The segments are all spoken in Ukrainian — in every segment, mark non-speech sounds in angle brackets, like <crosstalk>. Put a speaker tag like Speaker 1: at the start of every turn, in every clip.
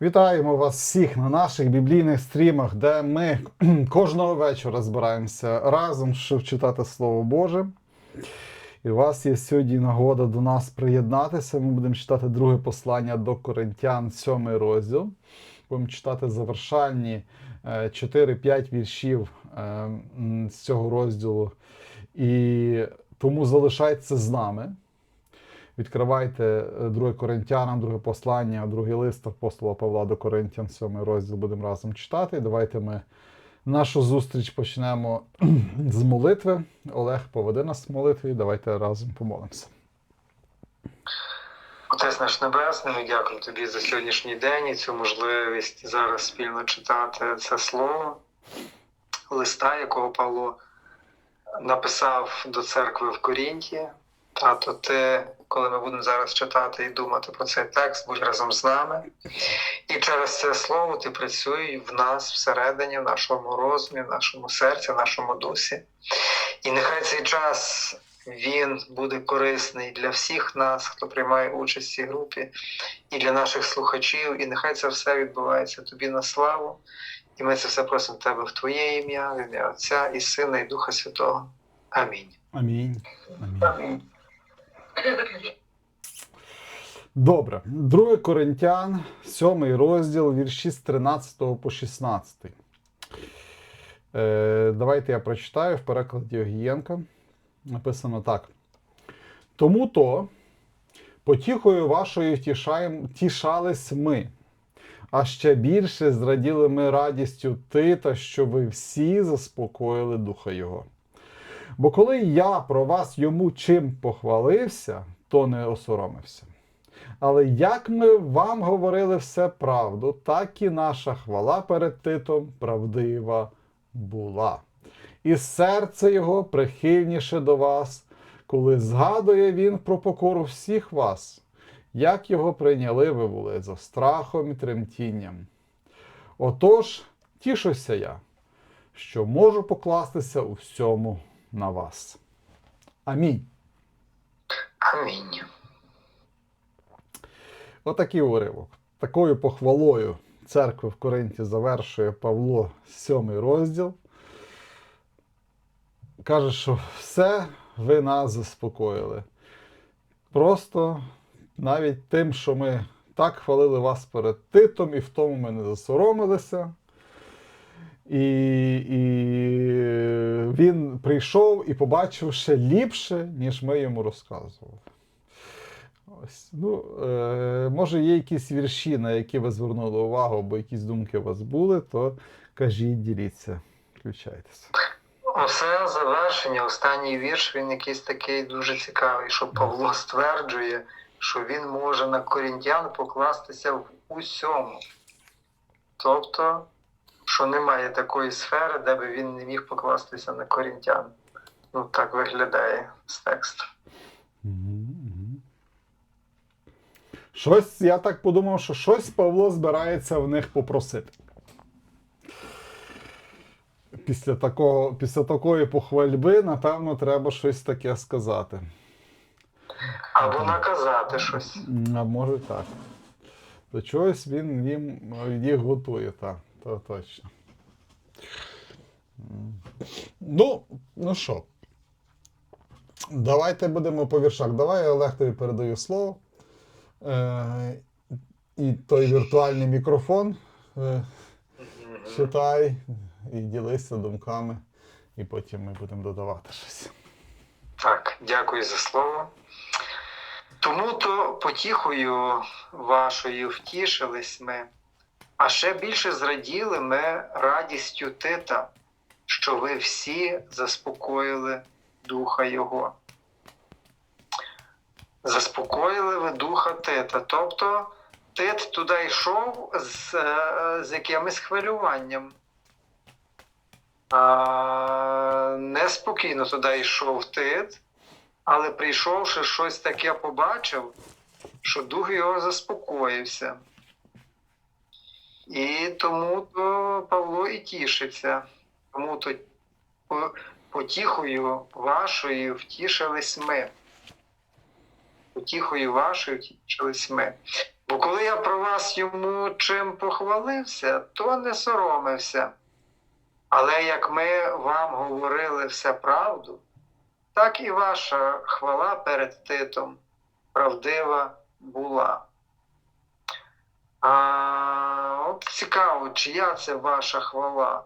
Speaker 1: Вітаємо вас всіх на наших біблійних стрімах, де ми <clears throat> кожного вечора збираємося разом, щоб читати Слово Боже. І у вас є сьогодні нагода до нас приєднатися. Ми будемо читати друге послання до Коринтян, сьомий розділ. Будемо читати завершальні е, 4-5 віршів е, з цього розділу. І тому залишайтеся з нами. Відкривайте е, друге Коринтянам, друге послання, другий лист апостола Павла до Коринтян, сьомий розділ будемо разом читати. Давайте ми нашу зустріч почнемо з молитви. Олег поведе нас в молитві. Давайте разом помолимося.
Speaker 2: Отець наш Небесний, ми дякуємо тобі за сьогоднішній день і цю можливість зараз спільно читати це слово, листа, якого Павло написав до церкви в Корінті. Тато, ти, коли ми будемо зараз читати і думати про цей текст, будь разом з нами. І через це слово ти працюй в нас всередині, в нашому розумі, в нашому серці, в нашому дусі. І нехай цей час він буде корисний для всіх нас, хто приймає участь в цій групі, і для наших слухачів. І нехай це все відбувається тобі на славу. І ми це все просимо в тебе в Твоє ім'я, в ім'я Отця і Сина, і Духа Святого. Амінь.
Speaker 1: Амінь. Амінь. Добре. Друге Коринтян, сьомий розділ, вірші з 13 по 16. Е, давайте я прочитаю в перекладі Огієнка. Написано так. Тому то потіхою вашою втішаєм, тішались ми, а ще більше зраділи ми радістю Тита, що ви всі заспокоїли духа Його. Бо коли я про вас йому чим похвалився, то не осоромився. Але як ми вам говорили все правду, так і наша хвала перед Титом правдива була. І серце його прихильніше до вас, коли згадує він про покору всіх вас, як його прийняли ви були за страхом і тремтінням. Отож, тішуся я, що можу покластися у всьому на вас. Амінь.
Speaker 2: Амінь.
Speaker 1: Отакий уривок. Такою похвалою церкви в Коринті завершує Павло сьомий розділ. Каже, що все ви нас заспокоїли. Просто навіть тим, що ми так хвалили вас перед Титом, і в тому ми не засоромилися. І, і він прийшов і побачив ще ліпше, ніж ми йому розказували. Ось. Ну, е, може, є якісь вірші, на які ви звернули увагу, або якісь думки у вас були, то кажіть, діліться, включайтеся.
Speaker 2: Оце завершення, останній вірш, він якийсь такий дуже цікавий, що Павло стверджує, що він може на корінтян покластися в усьому. Тобто, що немає такої сфери, де би він не міг покластися на корінтян. Ну, так виглядає з тексту.
Speaker 1: Щось, я так подумав, що щось Павло збирається в них попросити. Після, такого, після такої похвальби, напевно, треба щось таке сказати.
Speaker 2: Або наказати щось.
Speaker 1: А може так. До чогось він їм їх готує, так, то точно. Ну, ну що. Давайте будемо по віршах. Давай, Олег, тобі передаю слово. Е, і той віртуальний мікрофон е, читай і ділися думками, і потім ми будемо додавати щось.
Speaker 2: Так, дякую за слово. Тому то потіхою вашою втішились ми, а ще більше зраділи ми радістю Тита, що ви всі заспокоїли духа Його. Заспокоїли ви духа Тита. Тобто Тит туди йшов з, е, з якимось хвилюванням. А, неспокійно туди йшов Тит, але прийшовши щось таке побачив, що дух його заспокоївся. І тому то Павло і тішиться. Тому то потіхою вашою втішились ми. Потіхою вашою втішились ми. Бо Бо коли я про вас йому чим похвалився, то не соромився. Але як ми вам говорили все правду, так і ваша хвала перед Титом правдива була. А от цікаво, чия це ваша хвала?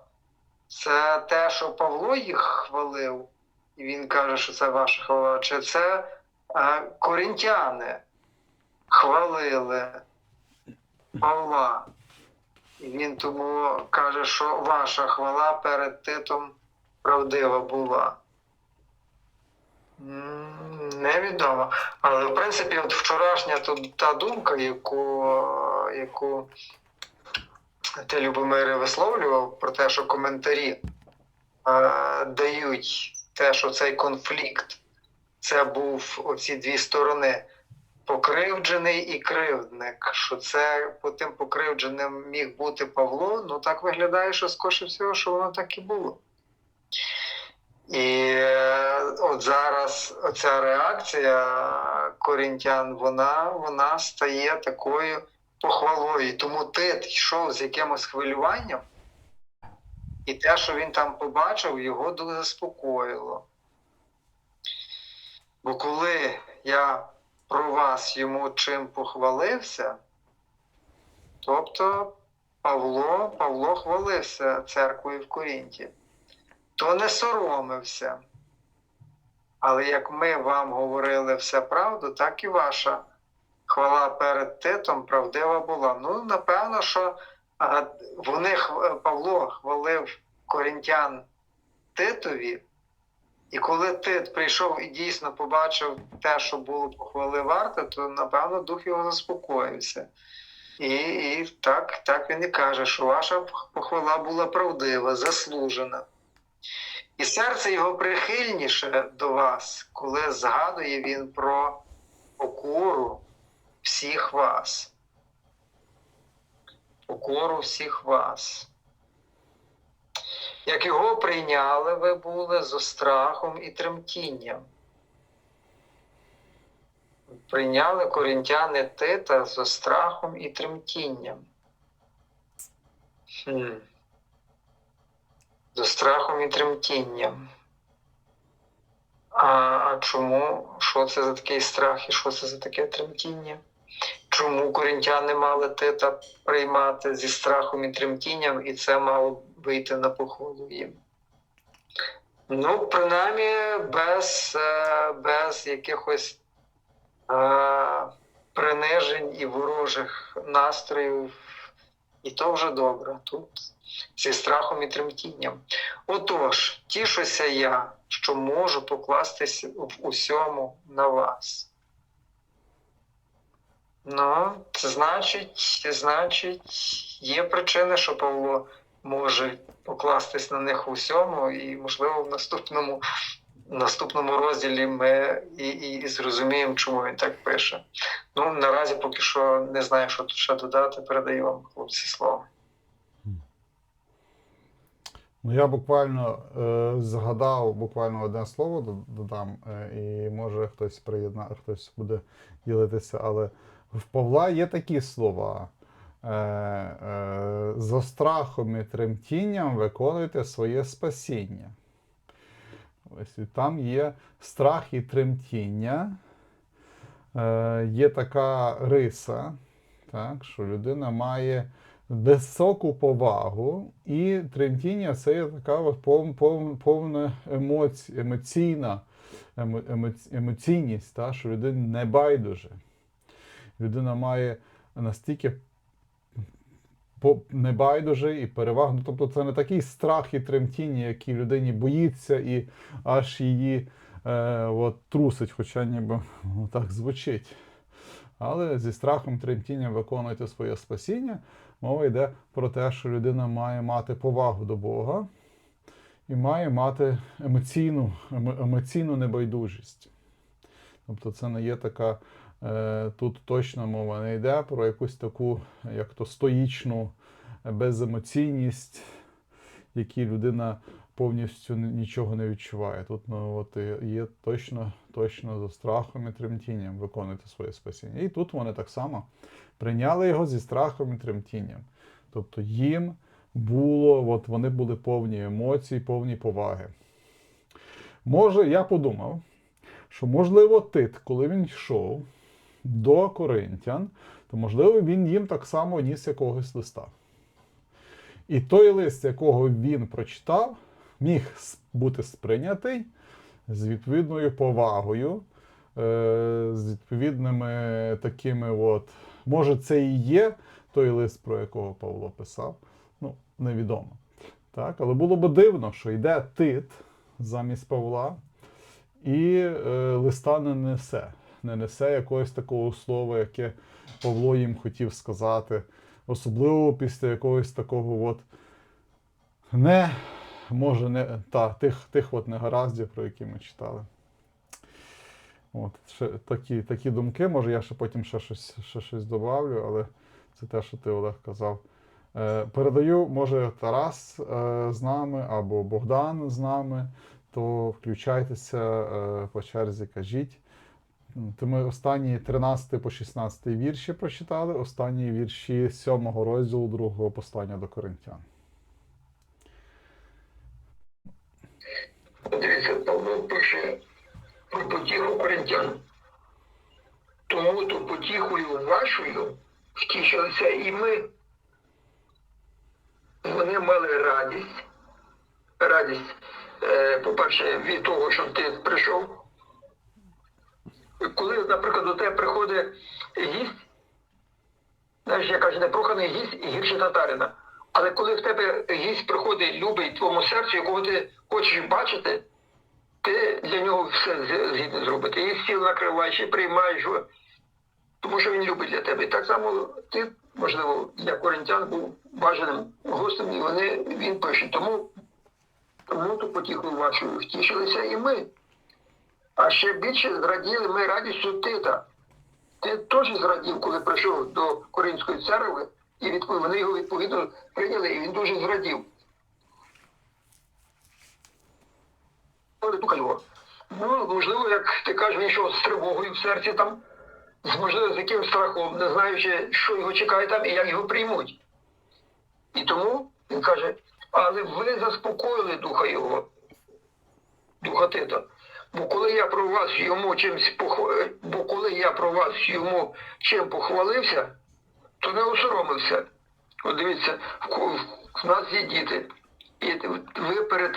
Speaker 2: Це те, що Павло їх хвалив, і він каже, що це ваша хвала, чи це е, корінтяни хвалили Павла? І він тому каже, що ваша хвала перед Титом правдива була. Невідомо. Але в принципі, от вчорашня та думка, яку, яку ти, Любомире, висловлював про те, що коментарі е, дають те, що цей конфлікт це був оці дві сторони. Покривджений і кривдник, що це по тим покривдженим міг бути Павло, ну так виглядає, що скоріше всього, що воно так і було. І е, от зараз оця реакція корінтян, вона, вона стає такою похвалою. Тому Тит йшов з якимось хвилюванням, і те, що він там побачив, його дуже заспокоїло. Бо коли я про вас йому чим похвалився, тобто Павло, Павло хвалився церквою в Корінті то не соромився. Але як ми вам говорили все правду, так і ваша хвала перед Титом правдива була. Ну, напевно, що вони Павло хвалив корінтян Титові, і коли Тит прийшов і дійсно побачив те, що було похвали варте, то напевно дух його заспокоївся. І, і так, так він і каже, що ваша похвала була правдива, заслужена. І серце його прихильніше до вас, коли згадує він про покору всіх вас. Покору всіх вас. Як його прийняли, ви були зо страхом і тремтінням. Прийняли корінтяни Тита зо страхом і тремтінням. Хм з страхом і тремтінням. А, а чому? Що це за такий страх і що це за таке тремтіння? Чому корінтяни мали тита приймати зі страхом і тремтінням, і це мало вийти на походу їм? Ну, принаймні, без, е, без якихось е, принижень і ворожих настроїв, і то вже добре. Тут зі страхом і тремтінням. Отож, тішуся я, що можу покластись в усьому на вас. Ну, це значить, значить, є причини, що Павло може покластись на них в усьому, і, можливо, в наступному, наступному розділі ми і, і, і зрозуміємо, чому він так пише. Ну, наразі поки що не знаю, що тут ще додати. Передаю вам, хлопці, слово.
Speaker 1: Ну, я буквально е, згадав буквально одне слово додам, е, і може хтось приєдна, хтось буде ділитися, але в Павла є такі слова. Е, е, за страхом і тремтінням виконуйте своє спасіння. Ось і там є страх і тремтіння. Е, є така риса, так, що людина має високу повагу, і тремтіння це є така повна емоці, емоційна емо, емоційність, та, що людина не байдуже. Людина має настільки небайдуже і перевагу. Ну, Тобто це не такий страх і тремтіння, який людині боїться і аж її е, от, трусить, хоча ніби так звучить. Але зі страхом і тремтінням виконуйте своє спасіння. Мова йде про те, що людина має мати повагу до Бога і має мати емоційну, емоційну небайдужість. Тобто це не є така, тут точно мова не йде про якусь таку, як то стоїчну беземоційність, якій людина повністю нічого не відчуває. Тут ну, от, є точно, точно за страхом і тремтінням виконувати своє спасіння. І тут вони так само прийняли його зі страхом і тремтінням. Тобто їм було, от вони були повні емоцій, повні поваги. Може, я подумав, що можливо Тит, коли він йшов до коринтян, то можливо він їм так само ніс якогось листа. І той лист, якого він прочитав, міг бути сприйнятий з відповідною повагою, е, з відповідними такими, от, може, це і є той лист, про якого Павло писав. Ну, невідомо. Так, але було б дивно, що йде Тит замість Павла, і е, листа не несе, не несе якогось такого слова, яке Павло їм хотів сказати, особливо після якогось такого от не, може, не та, тих, тих от негараздів, про які ми читали. От, ще такі, такі думки, може, я ще потім ще щось, ще щось добавлю, але це те, що ти, Олег, казав. Е, передаю, може, Тарас е, з нами або Богдан з нами, то включайтеся е, по черзі, кажіть. То ми останні 13 по 16 вірші прочитали, останні вірші 7 розділу 2 послання до Коринтян.
Speaker 3: Дивіться, Павло пише про потіху коринтян. Тому то потіхою вашою втішилися і ми. Вони мали радість. Радість, е, по-перше, від того, що ти прийшов. Коли, наприклад, до тебе приходить гість, знаєш, я кажу, непроханий гість і гірше татарина. Але коли в тебе гість приходить, любить твоєму серцю, якого ти хочеш бачити, ти для нього все згідно зробити. І стіл накриваєш, і приймаєш його, тому що він любить для тебе. І так само ти, можливо, для коринтян був бажаним гостем, і вони, він пише. Тому, тому ту потіху вашу втішилися і ми. А ще більше зраділи ми радістю Тита. Ти теж зрадів, коли прийшов до Коринської церкви, і відпов- вони його відповідно прийняли, і він дуже зрадів. Ну, можливо, як ти кажеш, він йшов з тривогою в серці там, можливо, з яким страхом, не знаючи, що його чекає там і як його приймуть. І тому він каже, але ви заспокоїли духа його, духа Тита. Бо коли я про вас йому чимсь похва... бо коли я про вас йому чим похвалився, то не осоромився. От дивіться, в нас є діти. І ви перед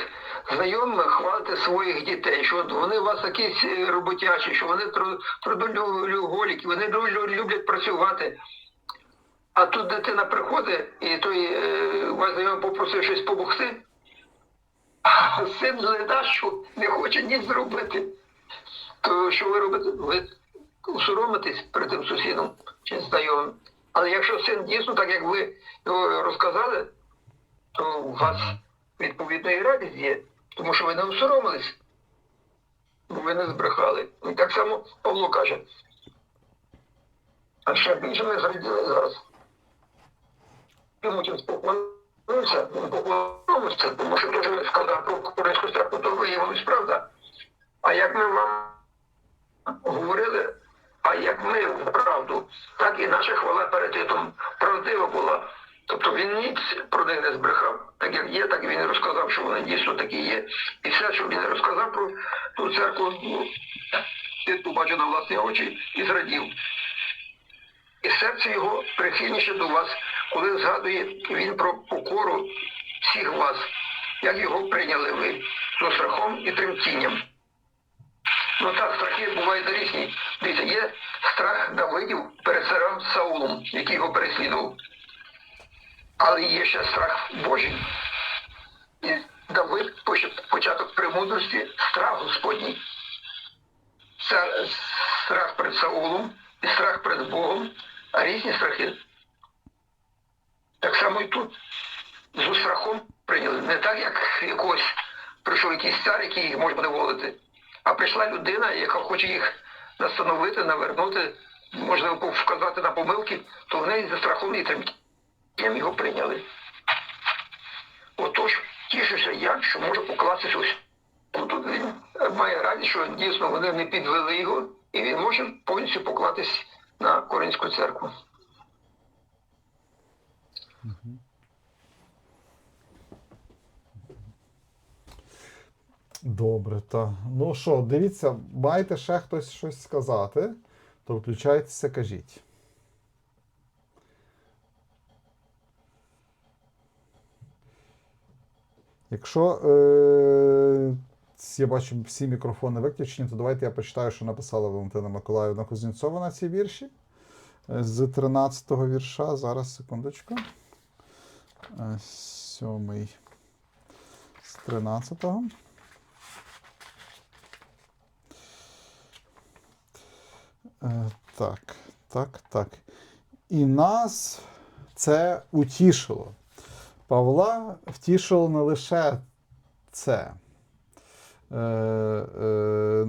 Speaker 3: знайомими хвалите своїх дітей, що вони у вас якісь е, роботячі, що вони тру- трудоголіки, вони люблять працювати. А тут дитина приходить, і той е, вас знайомий попросив щось допомогти, а син не що не хоче ні зробити. То що ви робите? Ви усоромитесь перед тим сусідом чи знайомим. Але якщо син дійсно, так як ви його розказали, то у вас відповідно і радість є, тому що ви не усоромились, ви не збрехали. І так само Павло каже. А ще більше ми зраділи зараз. Йому чим спокоївся, поклонився, тому що дуже сказав про Коринську церкву, то виявилось правда. А як ми вам говорили, а як ми правду, так і наша хвала перед Титом правдива була. Тобто він ніц про них не збрехав. Так як є, так він розказав, що вони дійсно такі є. І все, що він розказав про ту церкву, ну, Тит побачив на власні очі і зрадів. І серце його прихильніше до вас, коли згадує він про покору всіх вас, як його прийняли ви з страхом і тремтінням. Ну так, страхи бувають різні. Дивіться, є страх Давидів перед царем Саулом, який його переслідував. Але є ще страх Божий. І Давид початок премудрості страх Господній. Це страх перед Саулом і страх перед Богом, а різні страхи. Так само і тут. З страхом прийняли. Не так, як якось прийшов якийсь цар, який їх може поневолити. А прийшла людина, яка хоче їх настановити, навернути, можливо, вказати на помилки, то вони за страхом і тремтінням його прийняли. Отож, тішуся я, що можу покластися ось. Тут він має радість, що дійсно вони не підвели його, і він може повністю поклатись на Коринську церкву.
Speaker 1: Добре, та. Ну що, дивіться, маєте ще хтось щось сказати, то включайтеся, кажіть. Якщо е, я бачу всі мікрофони виключені, то давайте я почитаю, що написала Валентина Миколаївна Кузнєцова на ці вірші. Е, З 13-го вірша. Зараз, секундочку. Е, Сьомий. З 13-го. Е, Так, так, так. І нас це утішило. Павла втішило не лише це, е, е,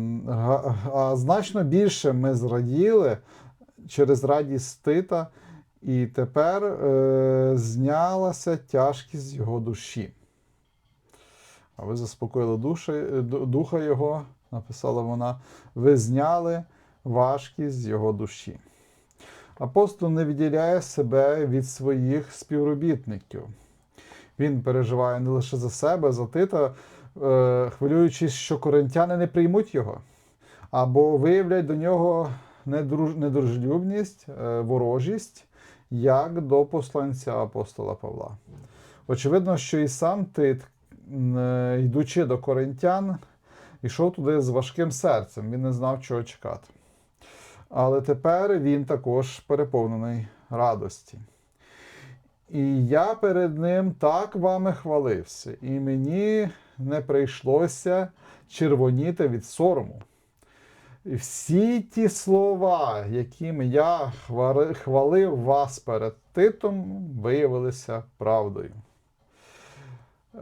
Speaker 1: а значно більше ми зраділи через радість Тита, і тепер е, знялася тяжкість його душі. А ви заспокоїли душі, духа його, написала вона, ви зняли важкість з його душі. Апостол не відділяє себе від своїх співробітників. Він переживає не лише за себе, за Тита, е, хвилюючись, що коринтяни не приймуть його, або виявлять до нього недруж- недружелюбність, е, ворожість, як до посланця апостола Павла. Очевидно, що і сам Тит, е, йдучи до коринтян, йшов туди з важким серцем, він не знав, чого чекати. Але тепер він також переповнений радості. І я перед ним так вами хвалився, і мені не прийшлося червоніти від сорому. Всі ті слова, якими я хвалив вас перед Титом, виявилися правдою.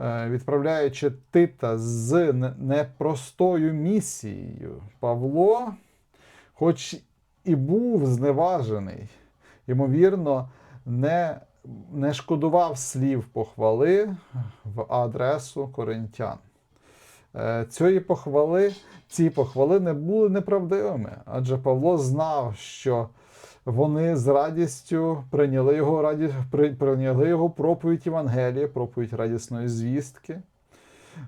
Speaker 1: Е, Відправляючи Тита з непростою місією, Павло, хоч і був зневажений, ймовірно, не, не шкодував слів похвали в адресу коринтян. Е, Цієї похвали, ці похвали не були неправдивими, адже Павло знав, що вони з радістю прийняли його, раді, прийняли його проповідь Євангелія, проповідь радісної звістки,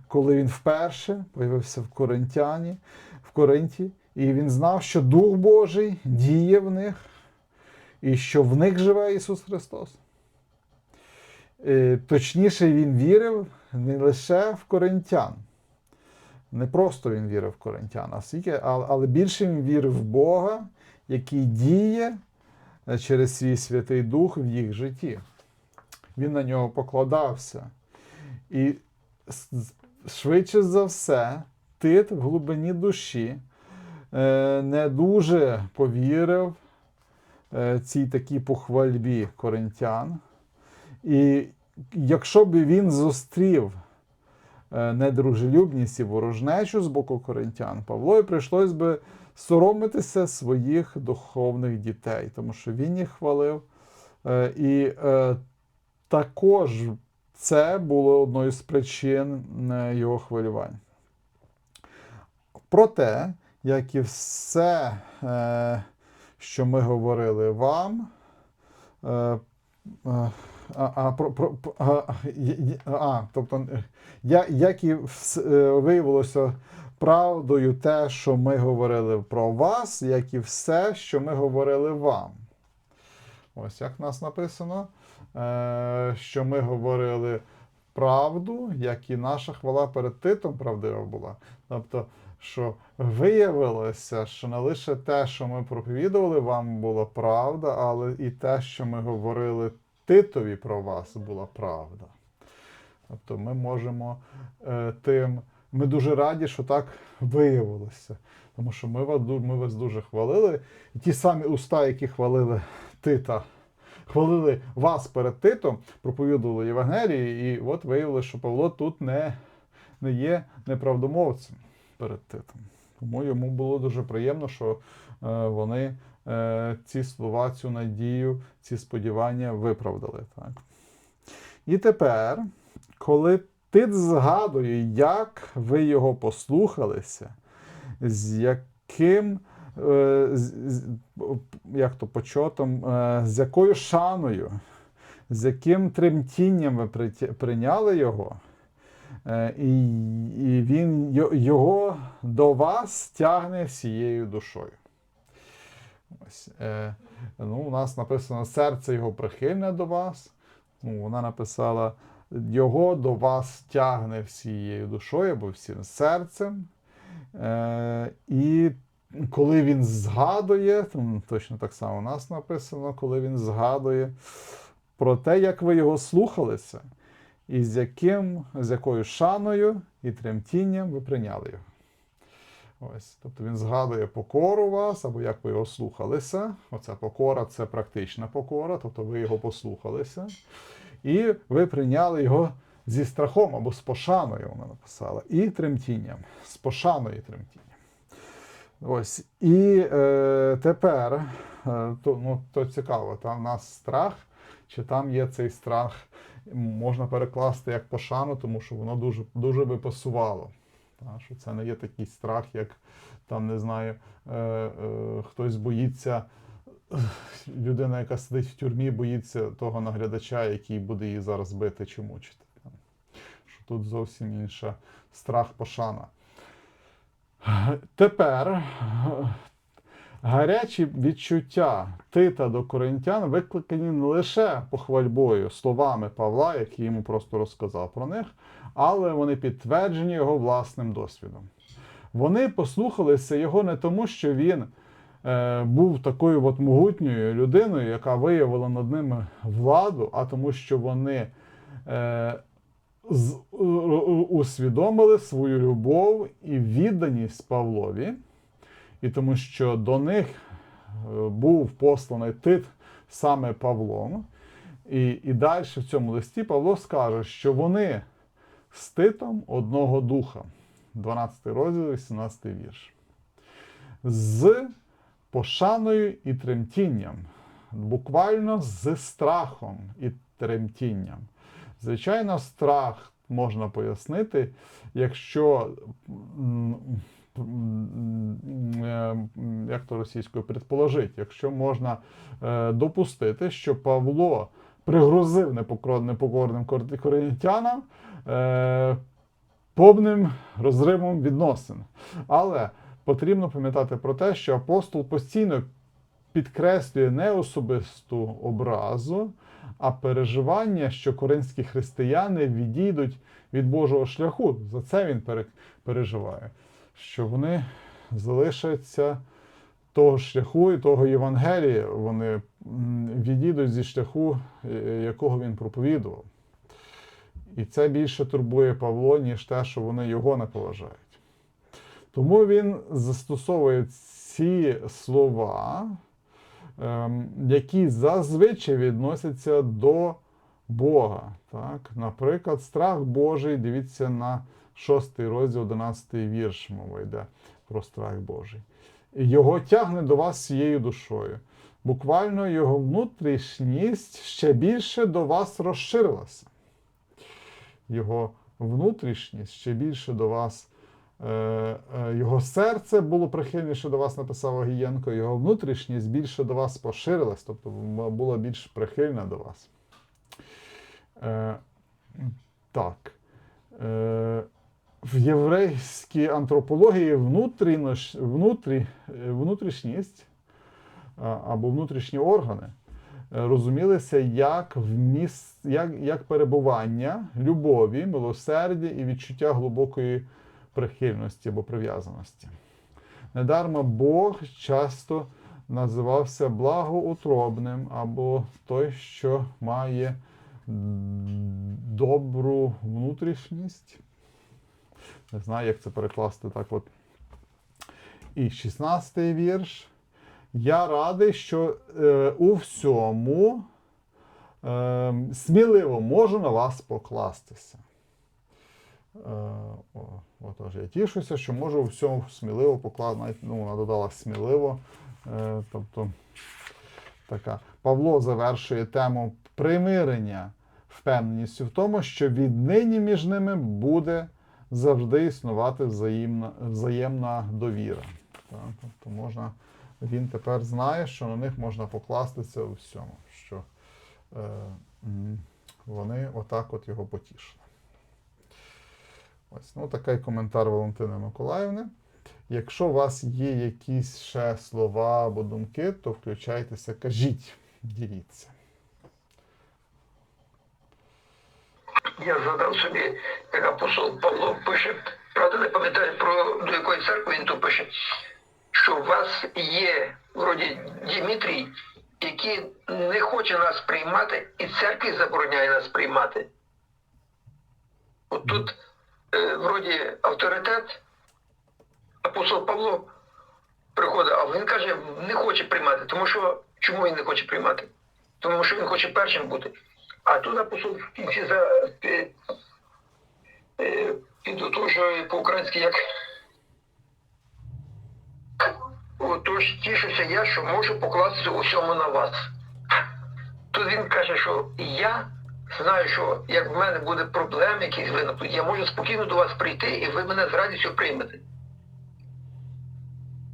Speaker 1: коли він вперше появився в Коринтяні, в Коринті, і він знав, що Дух Божий діє в них, і що в них живе Ісус Христос. Е, Точніше, він вірив не лише в коринтян. Не просто він вірив в коринтян, але, більше він вірив в Бога, який діє е, через свій Святий Дух в їх житті. Він на нього покладався. І швидше за все, Тит в глибині душі е, не дуже повірив е, цій такій похвальбі коринтян. І якщо б він зустрів недружелюбність і ворожнечу з боку коринтян, Павлові прийшлось би соромитися своїх духовних дітей, тому що він їх хвалив. Е, І е, також це було одною з причин е, його хвилювань. Проте, як і все, е, що ми говорили вам, е, е, а, про, про, а, а, тобто, я, як і е, виявилося правдою те, що ми говорили про вас, як і все, що ми говорили вам. Ось як в нас написано, е, що ми говорили правду, як і наша хвала перед Титом правдива була. Тобто, що виявилося, що не лише те, що ми проповідували, вам була правда, але і те, що ми говорили Титові про вас, була правда. Тобто ми можемо е, тим. Ми дуже раді, що так виявилося. Тому що ми вас, ми вас дуже хвалили. І ті самі уста, які хвалили Тита, хвалили вас перед Титом, проповідували Євангелії, і от виявилося, що Павло тут не, не є неправдомовцем перед Титом. Тому йому було дуже приємно, що е, вони ці слова, цю надію, ці сподівання виправдали. Так. І тепер, коли Тит згадує, як ви його послухалися, з яким, е, як то почотом, е, з якою шаною, з яким тремтінням ви прийняли його. Е, і він його до вас тягне всією душою. Ось, е, ну, у нас написано серце його прихильне до вас. Ну, вона написала його до вас тягне всією душою або всім серцем. Е, і коли він згадує, точно так само у нас написано, коли він згадує про те, як ви його слухалися, і з яким, з якою шаною і тремтінням ви прийняли його. Ось, тобто він згадує покору вас, або як ви його слухалися. Оця покора це практична покора, тобто ви його послухалися. І ви прийняли його зі страхом або з пошаною, вона написала, і тремтінням. З пошаною і тремтінням. Ось. І е, тепер, е, то, ну, то цікаво, там у нас страх, чи там є цей страх, можна перекласти як пошану, тому що воно дуже, дуже би пасувало. Та, що це не є такий страх, як там, не знаю, е, е, хтось боїться, людина, яка сидить в тюрмі, боїться того наглядача, який буде її зараз бити чи мучити. Що тут зовсім інша страх пошана. Тепер гарячі відчуття Тита до коринтян викликані не лише похвальбою словами Павла, який йому просто розказав про них, але вони підтверджені його власним досвідом. Вони послухалися його не тому, що він е, був такою от могутньою людиною, яка виявила над ними владу, а тому, що вони е, з, усвідомили свою любов і відданість Павлові, і тому що до них е, був посланий Тит саме Павлом. І, і далі в цьому листі Павло скаже, що вони з Титом одного духа. 12 розділ, 18 вірш. З пошаною і тремтінням. Буквально з страхом і тремтінням. Звичайно, страх можна пояснити, якщо як то російською предположити, якщо можна е, допустити, що Павло пригрозив непокор- непокорним кор- коринтянам е, повним розривом відносин. Але потрібно пам'ятати про те, що апостол постійно підкреслює не особисту образу, а переживання, що коринські християни відійдуть від Божого шляху. За це він переживає, що вони залишаться того шляху і того Євангелія, вони відійдуть зі шляху, е, якого він проповідував. І це більше турбує Павло, ніж те, що вони його не поважають. Тому він застосовує ці слова, ем, які зазвичай відносяться до Бога. Так? Наприклад, страх Божий, дивіться на 6 розділ, 11 вірш, мова йде про страх Божий. Його тягне до вас всією душою. Буквально його внутрішність ще більше до вас розширилася. Його внутрішність ще більше до вас, е, е, його серце було прихильніше до вас, написав Огієнко, його внутрішність більше до вас поширилась, тобто була більш прихильна до вас. Е, так. В єврейській антропології внутрішність або внутрішні органи розумілися як, вміс, як, як перебування любові, милосердя і відчуття глибокої прихильності або прив'язаності. Недарма Бог часто називався благоутробним або той, що має добру внутрішність. Не знаю, як це перекласти так от. І 16-й вірш. Я радий, що е, у всьому е, сміливо можу на вас покластися. Е, о, отож, я тішуся, що можу у всьому сміливо покласти. Ну, вона додала сміливо. Е, тобто, така. Павло завершує тему примирення впевненістю в тому, що віднині між ними буде завжди існувати взаємна, взаємна довіра. Так? Тобто можна, він тепер знає, що на них можна покластися у всьому, що е, вони отак от його потішили. Ось, ну такий коментар Валентини Миколаївни. Якщо у вас є якісь ще слова або думки, то включайтеся, кажіть, діліться.
Speaker 3: Я задав собі, як апостол Павло пише, правда не пам'ятаю про до якої церкви він тут пише, що у вас є вроді Дімітрій, який не хоче нас приймати, і церкві забороняє нас приймати. От тут е, вроді авторитет, апостол Павло приходить, а він каже, не хоче приймати. Тому що чому він не хоче приймати? Тому що він хоче першим бути. А тут апостол в кінці за пі- е, підотожує по-українськи як. Отож тішуся я, що можу покластися усьому на вас. Тут він каже, що я знаю, що як в мене буде проблем якісь виникнуть, я можу спокійно до вас прийти і ви мене з радістю приймете.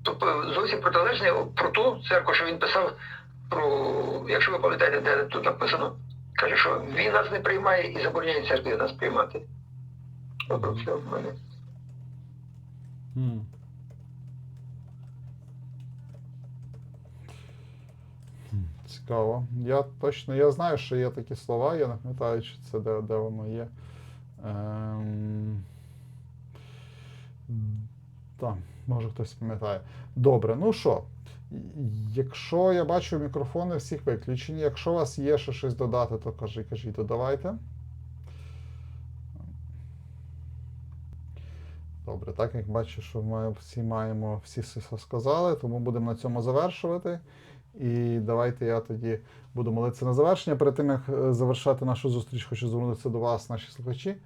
Speaker 3: Тобто зовсім протилежне про ту церкву, що він писав про, якщо ви пам'ятаєте, де тут написано, каже, що він нас не приймає і забороняє церкві нас приймати. Тобто все в мене.
Speaker 1: Цікаво. Я точно я знаю, що є такі слова, я не пам'ятаю, чи це де, де воно є. Ем... Так, може хтось пам'ятає. Добре, ну що? Якщо я бачу мікрофони всіх виключені, якщо у вас є ще щось додати, то кажіть, кажіть, додавайте. Добре, так як бачу, що ми всі маємо, всі все сказали, тому будемо на цьому завершувати. І давайте я тоді буду молитися на завершення. Перед тим як е, завершати нашу зустріч, хочу звернутися до вас, наші слухачі.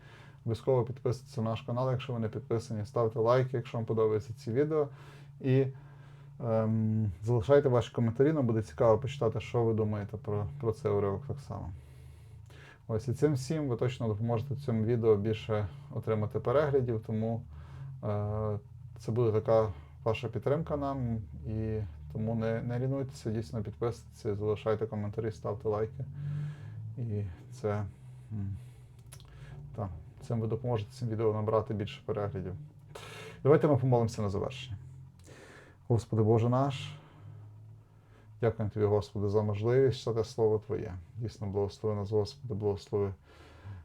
Speaker 1: Обов'язково підписуйтесь на наш канал, якщо ви не підписані, ставте лайки, якщо вам подобаються ці відео. І ем, залишайте ваші коментарі, нам буде цікаво почитати, що ви думаєте про, про цей уривок так само. Ось і цим всім ви точно допоможете цьому відео більше отримати переглядів, тому е, це буде така ваша підтримка нам. І тому не, не лінуйтеся, дійсно підписуйтесь, залишайте коментарі, ставте лайки. І це м, так, цим ви допоможете цим відео набрати більше переглядів. Давайте ми помолимося на завершення. Господи Боже наш. Дякуємо Тобі, Господи, за можливість читати Слово Твоє. Дійсно, благослови нас, Господи, благослови,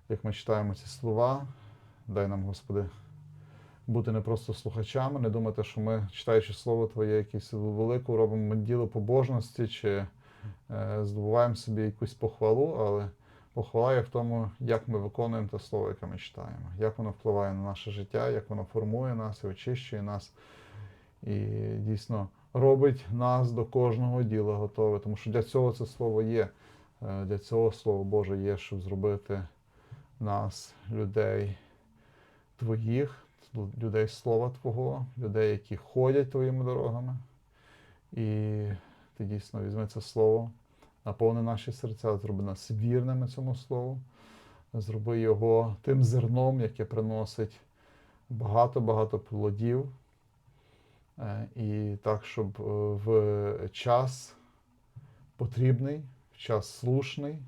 Speaker 1: як ми читаємо ці слова. Дай нам, Господи, бути не просто слухачами, не думати, що ми, читаючи Слово Твоє, якусь велику робимо діло побожності чи е, здобуваємо собі якусь похвалу, але похвала є в тому, як ми виконуємо те слово, яке ми читаємо, як воно впливає на наше життя, як воно формує нас і очищує нас. І дійсно робить нас до кожного діла готове. Тому що для цього це слово є. Е, Для цього Слово Боже є, щоб зробити нас, людей твоїх, людей Слова Твого, людей, які ходять твоїми дорогами. І ти дійсно візьми це слово, наповни наші серця, зроби нас вірними цьому слову, зроби його тим зерном, яке приносить багато-багато плодів. Е, І так, щоб е, в час потрібний, в час слушний,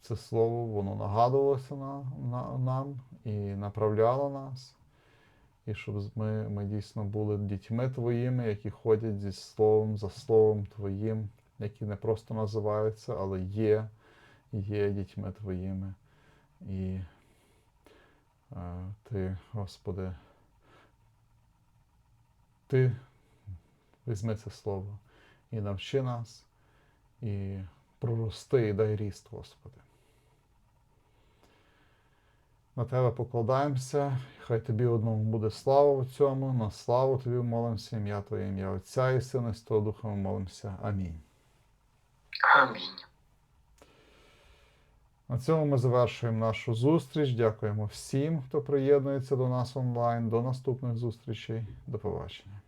Speaker 1: це слово воно нагадувалося на, на, нам і направляло нас. І щоб ми, ми дійсно були дітьми твоїми, які ходять зі словом за словом Твоїм, які не просто називаються, але є, є дітьми твоїми. І е, ти, Господи, ти візьми це слово і навчи нас, і прорости, і дай ріст, Господи. На тебе покладаємося, хай тобі одному буде слава в цьому, на славу тобі молимося, ім'я Твоє, ім'я Отця і Сина, і Святого Духа молимося. Амінь.
Speaker 3: Амінь.
Speaker 1: На цьому ми завершуємо нашу зустріч. Дякуємо всім, хто приєднується до нас онлайн. До наступних зустрічей. До побачення.